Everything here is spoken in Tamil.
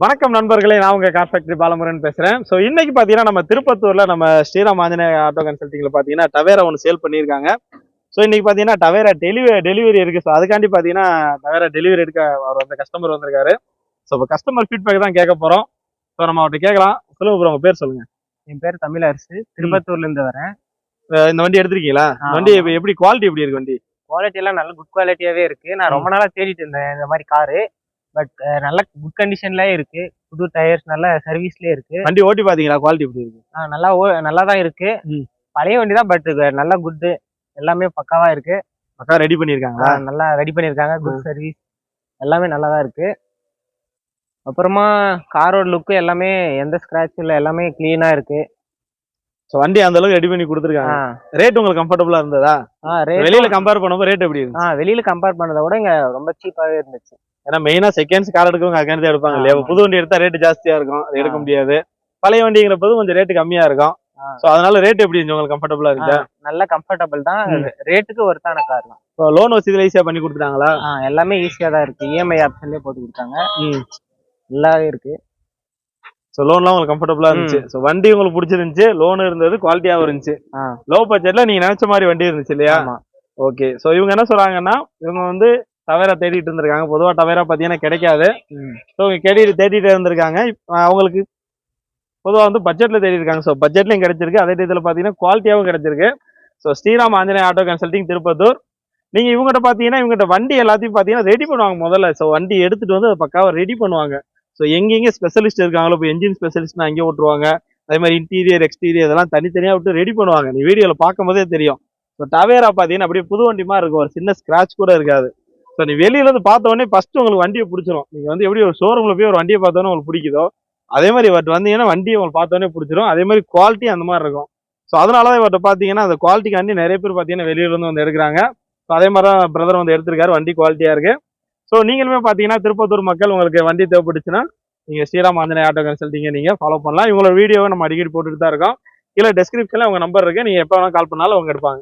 வணக்கம் நண்பர்களே நான் உங்க கார் ஃபேக்டரி பாலமுருகன் பேசுறேன். ஸோ இன்னைக்கு பாத்தீங்கன்னா நம்ம திருப்பத்தூர்ல நம்ம ஸ்ரீராம் ஆஞ்சநேய ஆட்டோ கன்சல்டிங்ல பாத்தீங்கன்னா டவேரா ஒன்று சேல் பண்ணியிருக்காங்க. ஸோ இன்னைக்கு பாத்தீங்கன்னா டவேரா டெலிவரி டெலிவரி இருக்கு. ஸோ அதுக்காண்டி பாத்தீங்கன்னா டவேரா டெலிவரி எடுக்க அவர் வந்து கஸ்டமர் வந்திருக்காரு. ஸோ இப்போ கஸ்டமர் ஃபீட்பேக் தான் கேட்க போறோம். ஸோ நம்ம அவர்கிட்ட கேட்கலாம். சொல்லுங்க ப்ரோ உங்க பேர் சொல்லுங்க. என் பேர் தமிழரசு. திருப்பத்தூர்ல இருந்து வரேன். இந்த வண்டி எடுத்திருக்கீங்களா? வண்டி எப்படி குவாலிட்டி எப்படி இருக்கு வண்டி? குவாலிட்டி எல்லாம் நல்ல குட் குவாலிட்டியாவே இருக்கு. நான் ரொம்ப நாளா தேடிட்டு இருந்தேன் இந்த மாதிரி காரு பட் நல்ல குட் கண்டிஷன்லயே இருக்கு. புது டயர்ஸ் நல்ல சர்வீஸ்லயே இருக்கு. வண்டி ஓட்டி பாத்தீங்களா? குவாலிட்டி எப்படி இருக்கு? நல்லா நல்லா தான் இருக்கு. பழைய வண்டி தான் பட் நல்ல குட் எல்லாமே பக்காவா இருக்கு. பக்கா ரெடி பண்ணியிருக்காங்களா ஆ, நல்லா ரெடி பண்ணிருக்காங்க. குட் சர்வீஸ் எல்லாமே நல்லா தான் இருக்கு. அப்புறமா காரோட லுக்கு எல்லாமே எந்த ஸ்கிராட்ச் இல்லை. எல்லாமே கிளீனா இருக்கு. ஸோ வண்டி அந்த அளவுக்கு ரெடி பண்ணி கொடுத்துருக்காங்க. ரேட் உங்களுக்கு கம்ஃபர்டபுளா இருந்ததா? ஆ, rate- வெளியில கம்பேர் பண்ணும்போது ரேட் எப்படி இருக்கு ஆ, வெளியில கம்பேர் பண்ணதை விட இங்க ரொம்ப சீப்பாவே இருந்துச்சு. ஏன்னா மெயினா செகண்ட்ஸ் கார் எடுக்கவங்க அதுக்காண்டி தான் எடுப்பாங்க இல்லையா? புது வண்டி எடுத்தா ரேட் ஜாஸ்தியா இருக்கும். அது எடுக்க. முடியாது. பழைய வண்டிங்கிற போது கொஞ்சம் ரேட் கம்மியா இருக்கும். சோ அதனால ரேட் எப்படி உங்களுக்கு கம்ஃபர்டபுளா இருந்துச்சா நல்ல கம்ஃபர்டபுள் தான். ரேட்டுக்கு ஒருத்தான கார் தான். லோன் வசதியில ஈஸியா பண்ணி கொடுத்துட்டாங்களா? எல்லாமே ஈஸியா தான் இருக்கு. இஎம்ஐ ஆப்ஷன்லயே போட்டு கொடுத்தாங்க. ம். நல்லாவே இருக்கு. ஸோ லோன்லாம் உங்களுக்கு கம்ஃபர்டபுளா இருந்துச்சு. ஸோ வண்டி உங்களுக்கு பிடிச்சிருந்துச்சு. லோன் இருந்தது குவாலிட்டியாவும் இருந்துச்சு. லோ பட்ஜெட்ல நீங்க நினைச்ச மாதிரி வண்டி இருந்துச்சு இல்லையா? ஓகே ஸோ இவங்க என்ன சொல்றாங்கன்னா இவங்க வந்து டவேரா தேடிட்டு இருந்திருக்காங்க. பொதுவா டவேரா பாத்தீங்கன்னா கிடைக்காது. ஸோ தேடிட்டு தேடிட்டு இருந்திருக்காங்க. அவங்களுக்கு பொதுவா வந்து பட்ஜெட்ல தேடி இருக்காங்க. ஸோ பட்ஜெட்லயும் கிடைச்சிருக்கு. அதே டயத்துல பாத்தீங்கன்னா குவாலிட்டியாவும் கிடைச்சிருக்கு. So Sriram Anjaneya auto consulting Tirupattur. நீங்க இவங்ககிட்ட பாத்தீங்கன்னா இவங்ககிட்ட வண்டி எல்லாத்தையும் பாத்தீங்கன்னா ரெடி பண்ணுவாங்க முதல்ல. ஸோ வண்டி எடுத்துட்டு வந்து அதை பக்காவா ரெடி பண்ணுவாங்க. ஸோ எங்கெங்க ஸ்பெஷலிஸ்ட் இருக்காங்களோ இப்போ என்ஜின் ஸ்பெஷலிஸ்ட்னா அங்கே ஓட்டுருவாங்க. அதே மாதிரி இன்டீரியர் எக்ஸ்டீரியர் இதெல்லாம் தனித்தனியா விட்டு ரெடி பண்ணுவாங்க. நீ வீடியோல பார்க்கும்போதே தெரியும். ஸோ டவேரா பாத்தீங்கன்னா அப்படியே புது வண்டி மாதிரி இருக்கும். ஒரு சின்ன ஸ்கிராச் கூட இருக்காது. ஸோ நீ வெளியில இருந்து பார்த்த உடனே ஃபர்ஸ்ட் உங்களுக்கு வண்டியை பிடிச்சிரும். நீங்க வந்து எப்படி ஒரு ஷோரூம்ல போய் ஒரு வண்டியை பார்த்தோன்னே உங்களுக்கு பிடிக்குதோ அதே மாதிரி இவர்கிட்ட வந்தீங்கன்னா வண்டியை உங்களுக்கு பார்த்தோன்னே பிடிச்சிரும். அதே மாதிரி குவாலிட்டி அந்த மாதிரி இருக்கும். ஸோ அதனால தான் இவர்கிட்ட பார்த்தீங்கன்னா அந்த குவாலிட்டிக்காண்டி நிறைய பேர் பார்த்தீங்கன்னா வெளியில இருந்து வந்து எடுக்கிறாங்க. ஸோ அதே மாதிரி தான் பிரதர் வந்து எடுத்திருக்காரு. வண்டி குவாலிட்டியா இருக்கு. ஸோ நீங்களுமே பார்த்தீங்கன்னா திருப்பத்தூர் மக்கள் உங்களுக்கு வண்டி தேவைப்பட்டுச்சுன்னா நீங்க ஸ்ரீராம் ஆஞ்சநேய ஆட்டோ கன்சல்ட்டிங்க நீங்க ஃபாலோ பண்ணலாம். இவங்களோட வீடியோவை நம்ம அடிக்கடி போட்டுட்டு தான் இருக்கோம். கீழே டெஸ்கிரிப்ஷன்ல உங்க நம்பர் இருக்கு. நீங்க எப்போ வேணாலும் கால் பண்ணாலும் அவங்க எடுப்பாங்க.